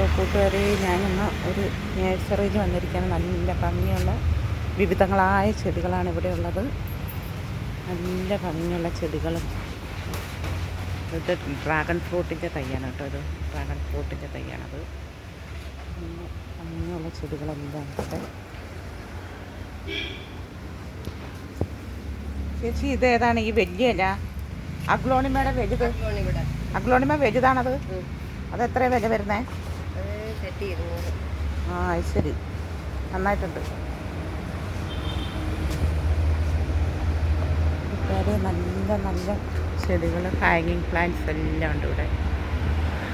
Hello കൂട്ടുകാരെ ഞാനിന്ന് ഒരു നേഴ്സറിയിൽ വന്നിരിക്കുകയാണ്. നല്ല ഭംഗിയുള്ള വിവിധങ്ങളായ ചെടികളാണ് ഇവിടെ ഉള്ളത്. നല്ല ഭംഗിയുള്ള ചെടികളും. ഇത് ഡ്രാഗൺ ഫ്രൂട്ടിന്റെ തൈയാണ് കേട്ടോ ഇത്. ഡ്രാഗൺ ഫ്രൂട്ടിന്റെ തൈയാണത്. ഭംഗിയുള്ള ചെടികളെല്ലാം ഇവിടെ ചേച്ചി ഇത് ഏതാണ്? ഈ വലിയ ഇല അഗ്ലോണിമയുടെ വലുത്. അഗ്ലോണിമ വലുതാണത്? അത് എത്ര വില വരുന്നേ? അത് സെറ്റ് ആ ശരി. നന്നായിട്ടുണ്ട്. വേറെ നല്ല നല്ല ചെടികൾ ഹാങ്ങിങ് പ്ലാന്റ്സ് എല്ലാം ഉണ്ട് ഇവിടെ.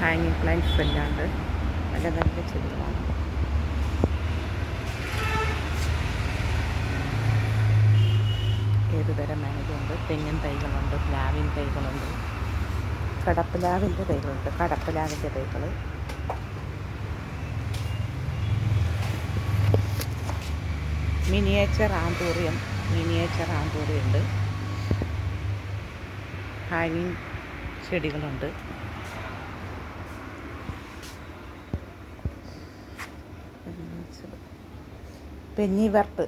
ഹാങ്ങിങ് പ്ലാന്റ്സ് എല്ലാം ഉണ്ട്. നല്ല നല്ല ചെടികളാണ്. ഏത് തരം വേണമെങ്കിലുണ്ട് തെങ്ങിൻ തൈകളുണ്ട് പ്ലാവിൻ തൈകളുണ്ട് കടപ്പിലാവിന്റെ തൈകളുണ്ട് കടപ്പിലാവിന്റെ തൈകൾ മിനിയേച്ചർ ആന്തൂറിയം മിനിയേച്ചർ ആന്തൂറിയം ഉണ്ട് ഹാങ്ങിങ് ചെടികളുണ്ട്. പെഞ്ഞിവർട്ട്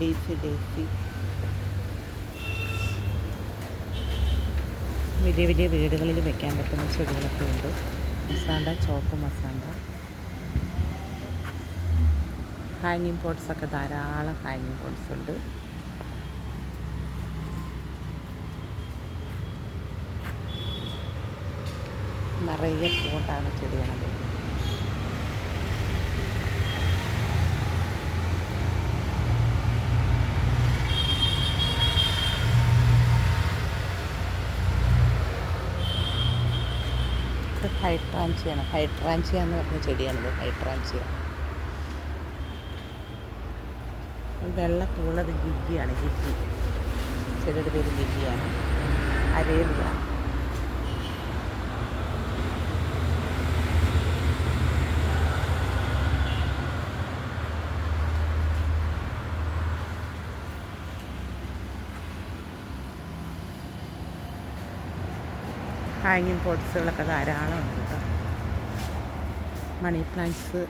ഡേസി ഡേസി വലിയ വലിയ വീടുകളിൽ വെക്കാൻ പറ്റുന്ന ചെടികളൊക്കെ ഉണ്ട്. മസാണ്ട ചോപ്പ് മസാണ്ട ഹാങ്ങിങ് പോട്ട്സൊക്കെ ധാരാളം ഹാങ്ങിങ് പോട്ട്സ് ഉണ്ട്. നിറയെ പോട്ടാണ് ചെടികളത് ഇത് ഹൈട്രാൻസിയ എന്ന് പറഞ്ഞ ചെടിയാണിത്. ഹൈട്രാൻസിയ വെള്ള പൂളത് ഗിഗിയാണ് ഗിഗി ചെടിയുടെ പേര് ഗിഗിയാണ് അരേലിയ ഹാങ്ങിങ് പോട്ട്സുകളൊക്കെ ധാരാളം ഉണ്ട് കേട്ടോ. മണി പ്ലാന്റ്സ്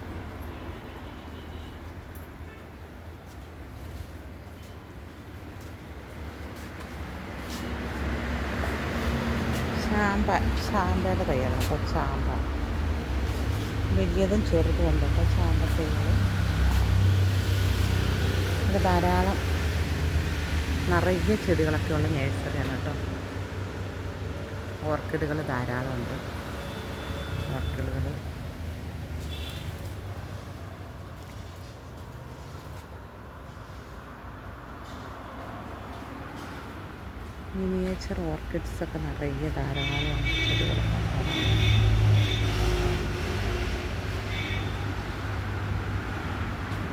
ചാമ്പ ചാമ്പയുടെ തൈയാണ് കേട്ടോ ചാമ്പ വലിയതും ചെറുതും ഉണ്ട് കേട്ടോ ചാമ്പ തൈകൾ. ധാരാളം നിറയെ ചെടികളൊക്കെ ഉള്ള നേഴ്സറിയാണ് കേട്ടോ. ഓർക്കിഡുകൾ ധാരാളമുണ്ട്. ഓർക്കിഡുകൾ. മിനിയേച്ചർ ഓർക്കിഡ്സ് ഒക്കെ നിറയെ ധാരാളം ചെടികൾ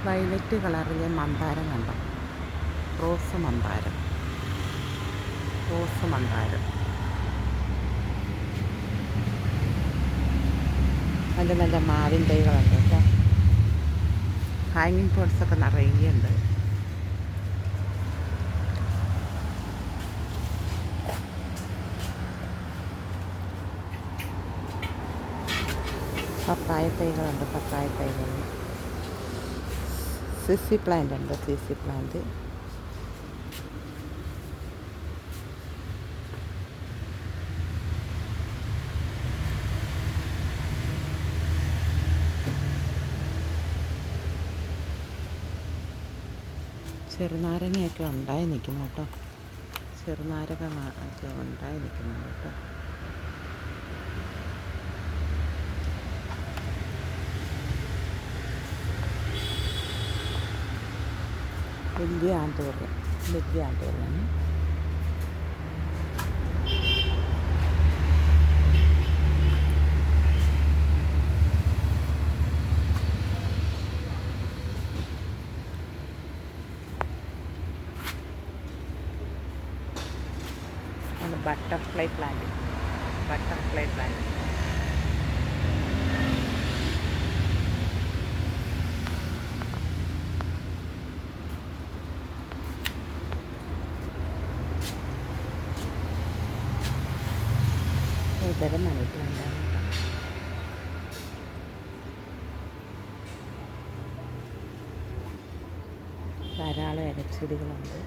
വയലറ്റ് കളറിലെ മന്ദാരം കണ്ടോ? റോസ് മന്ദാരം. റോസ് മന്ദാരം. നല്ല നല്ല മാവിൻ തൈകളുണ്ട് കേട്ടോ. ഹാങ്ങിങ് പോട്ട്സ് ഒക്കെ നിറയെ പപ്പായ തൈകളുണ്ട് പപ്പായ തൈകൾ. സിസി പ്ലാന്റ് ഉണ്ട് സിസി പ്ലാന്റ് ചെറുനാരങ്ങയൊക്കെ ഉണ്ടായി നിൽക്കുന്നു കേട്ടോ. ചെറുനാരക ഉണ്ടായി നിൽക്കുന്നു കേട്ടോ. വലിയ ആന്തൂറിയം വലിയ ആന്തൂറിയാണ് ബട്ടർഫ്ലൈ പ്ലാന്റ് ബട്ടർഫ്ലൈ പ്ലാന്റ് ധാരാളം ഇലച്ചെടികളുണ്ട്.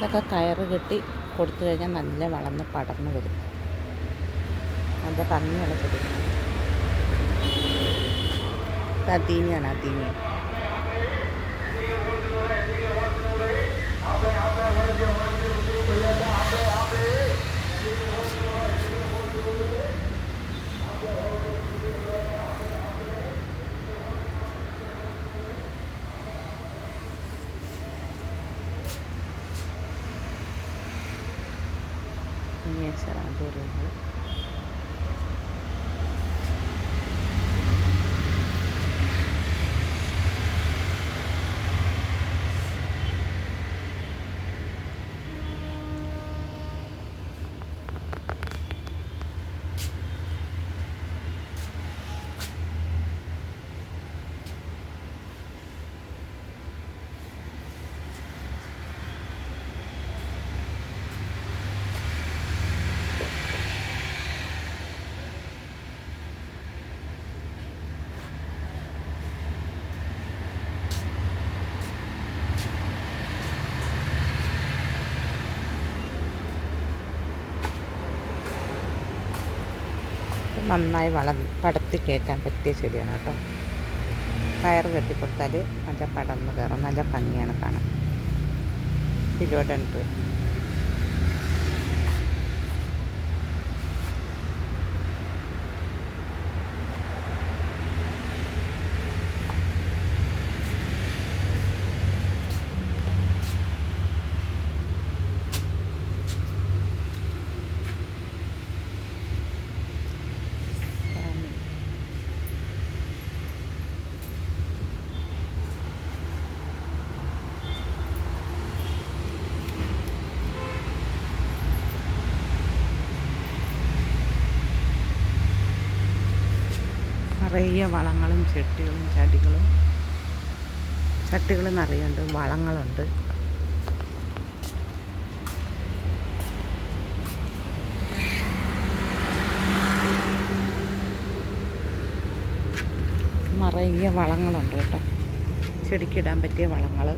ഇതൊക്കെ കയറ് കെട്ടി കൊടുത്തു കഴിഞ്ഞാൽ നല്ല വളർന്ന് പടർന്നു വരും. നല്ല ഭംഗിയുള്ള ചെടി അതീനിയാണ് അതീനിയാണ് చేస్తారు అంతే നന്നായി വള പടത്തി കേൾക്കാൻ പറ്റിയ ചെടിയാണ് കേട്ടോ. കയർ കെട്ടിക്കൊടുത്താൽ നല്ല പടന്ന് കയറും നല്ല ഭംഗിയാണ് കാണാൻ. ഫിലോഡന്റ് നിറയെ വളങ്ങളും ചെട്ടികളും ചടികളും ചട്ടികൾ നിറയുണ്ട് വളങ്ങളുണ്ട്. നിറയെ വളങ്ങളുണ്ട് കേട്ടോ. ചെടിക്കിടാൻ പറ്റിയ വളങ്ങൾ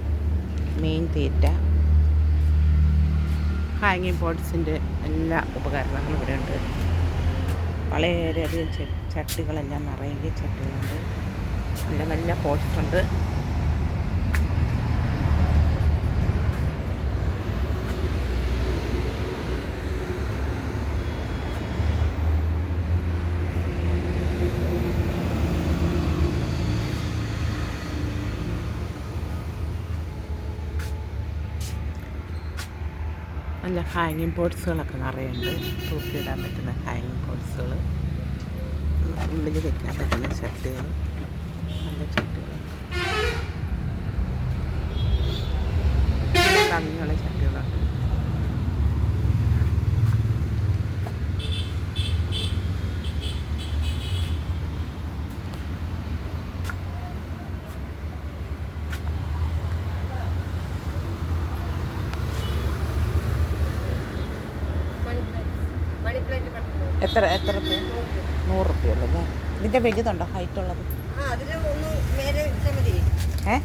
മെയിൻ തീറ്റ ഹാങ്ങിങ് പോട്ട്സിന്റെ എല്ലാ ഉപകരണങ്ങളും ഇവിടെ ഉണ്ട് വളരെയധികം ചെ ചട്ടികളെല്ലാം നിറയെ ചട്ടികളുണ്ട്. നല്ല നല്ല പോസ്റ്ററുണ്ട് നല്ല ഹാങ്ങിങ് ബോർഡ്സുകളൊക്കെ നിറയുണ്ട് തൂക്കിയിടാൻ പറ്റുന്ന ഹാങ്ങിങ് പോട്ട്സുകൾ ഉള്ളിൽ വെക്കാൻ പറ്റുന്ന ചട്ടികൾ നല്ല ചട്ടികൾ ഭംഗിയുള്ള ചട്ടികളുണ്ട് മണി പ്ലാന്റ് പറ്റുമോ എത്ര എത്ര രൂപ നൂറ് റുപ്യ അല്ലേ ഇതിന്റെ വലുതുണ്ടോ? ഹൈറ്റ് ഉള്ളത്. ഏ?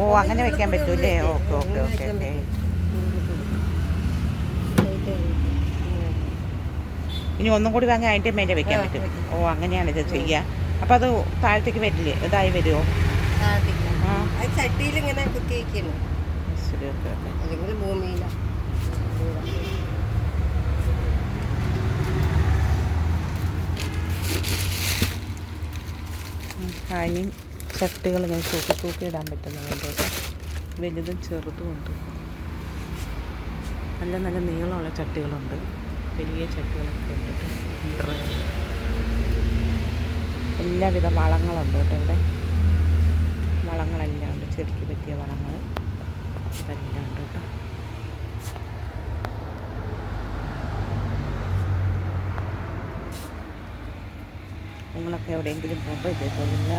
ഓ അങ്ങനെ വെക്കാൻ പറ്റൂലേ ഓക്കെ ഓക്കെ ഓക്കെ ഓക്കെ ഇനി ഒന്നും കൂടി വാങ്ങി അതിന്റെ മേലെ വെക്കാൻ പറ്റും. ഓ അങ്ങനെയാണ് ഇത് ചെയ്യുക അപ്പോൾ അത് താഴത്തേക്ക് വരില്ലേ? ഇതായി വരുമോ ചട്ടിയിൽ ഇങ്ങനെ കുത്തി വയ്ക്കുന്നു ശരി ഓക്കെ ഓക്കെ. അല്ലെങ്കിൽ ഭൂമിയില. ഹാങ്ങിങ് ചട്ടികൾ ഇങ്ങനെ തൂക്കി തൂക്കി ഇടാൻ പറ്റുന്നുണ്ട് വലുതും ചെറുതും ഉണ്ട്. നല്ല നല്ല നീളമുള്ള ചട്ടികളുണ്ട്. വലിയ ചട്ടികളൊക്കെ ഉണ്ട്. എല്ലാവിധ വളങ്ങളുണ്ട് കേട്ടോ ഇവിടെ. വളങ്ങളെല്ലാം ഉണ്ട്. ചെടിക്ക് പറ്റിയ വളങ്ങൾ. എല്ലാം ഉണ്ട് കേട്ടോ. നിങ്ങളൊക്കെ എവിടെയെങ്കിലും പോകുമ്പോൾ ഇതേപോലുള്ള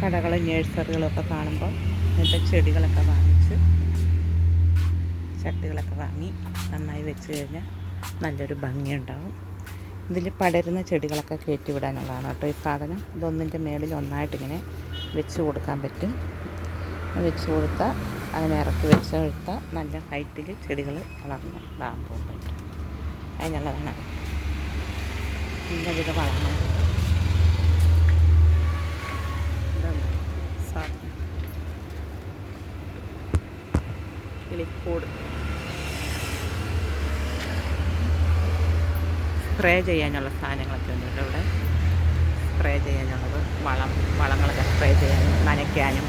കടകളും നേഴ്സറികളും ഒക്കെ കാണുമ്പോൾ ഇങ്ങനത്തെ ചെടികളൊക്കെ വാങ്ങിച്ച് ചട്ടികളൊക്കെ വാങ്ങി നന്നായി വെച്ച് കഴിഞ്ഞാൽ നല്ലൊരു ഭംഗിയുണ്ടാവും. ഇതിൽ പടരുന്ന ചെടികളൊക്കെ കയറ്റി വിടാനുള്ളതാണ് കേട്ടോ. ഈ സാധനം ഇതൊന്നിന്റെ മേളിൽ ഒന്നായിട്ടിങ്ങനെ വെച്ച് കൊടുക്കാൻ പറ്റും. വെച്ച് കൊടുത്താൽ അങ്ങനെ ഇറക്കി വെച്ച് കൊടുത്താൽ നല്ല ഹൈറ്റിൽ ചെടികൾ വളർന്ന് ഇടാൻ പോകുന്നുണ്ട്. അതിനുള്ളതാണ് നല്ലത് വളർന്നു സ്പ്രേ ചെയ്യാനുള്ള സാധനങ്ങളൊക്കെ ഉണ്ട് ഇവിടെ. സ്പ്രേ ചെയ്യാനുള്ളത് വളം വളങ്ങളൊക്കെ സ്പ്രേ ചെയ്യാനും നനയ്ക്കാനും.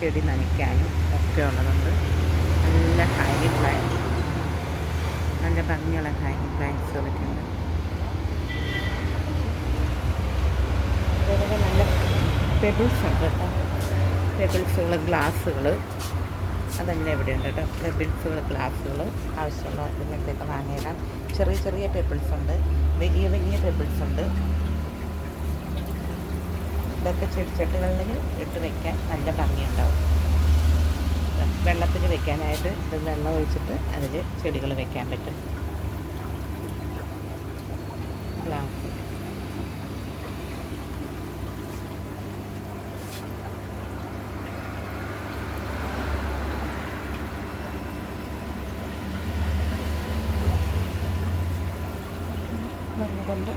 ചെടി നനയ്ക്കാനും ഒക്കെ ഉള്ളതുണ്ട്. നല്ല ഹാങ്ങിങ് പ്ലാന്റ് നല്ല ഭംഗിയുള്ള ഹാങ്ങിങ് പ്ലാൻസ് ഉണ്ട്. അതുപോലെ നല്ല പെബിൾസ് ഉണ്ട് കേട്ടോ. പെബിൾസുകൾ ഗ്ലാസ്സുകൾ അതെല്ലാം ഇവിടെ ഉണ്ട് കേട്ടോ. പെബിൾസുകൾ ഗ്ലാസ്സുകൾ ആവശ്യമുള്ള ഇങ്ങനത്തെയൊക്കെ വാങ്ങിയിടാം ചെറിയ ചെറിയ പെബിൾസ് ഉണ്ട്. വലിയ വലിയ പെബിൾസ് ഉണ്ട്. ഇതൊക്കെ ചെടിച്ചട്ടികളിൽ ഇട്ട് വെക്കാൻ നല്ല ഭംഗിയുണ്ടാവും. വെള്ളത്തിൽ വെക്കാനായിട്ട് ഇത് വെള്ളം ഒഴിച്ചിട്ട് അതിൽ ചെടികൾ വെക്കാൻ പറ്റും. ഗ്ലാസ് കൊണ്ട്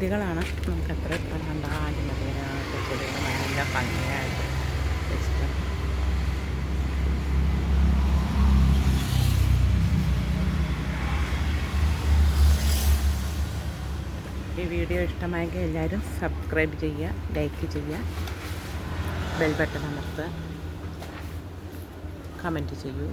ചെടികളാണ് നമുക്ക് എത്ര എത്ര കണ്ടാലും മതിയാത്ത ചെടികൾ നല്ല ഭംഗിയായിട്ട് ഈ വീഡിയോ ഇഷ്ടമായെങ്കിൽ എല്ലാവരും സബ്സ്ക്രൈബ് ചെയ്യുക ലൈക്ക് ചെയ്യുക ബെൽ ബട്ടൺ അമർത്തുക കമന്റ് ചെയ്യൂ.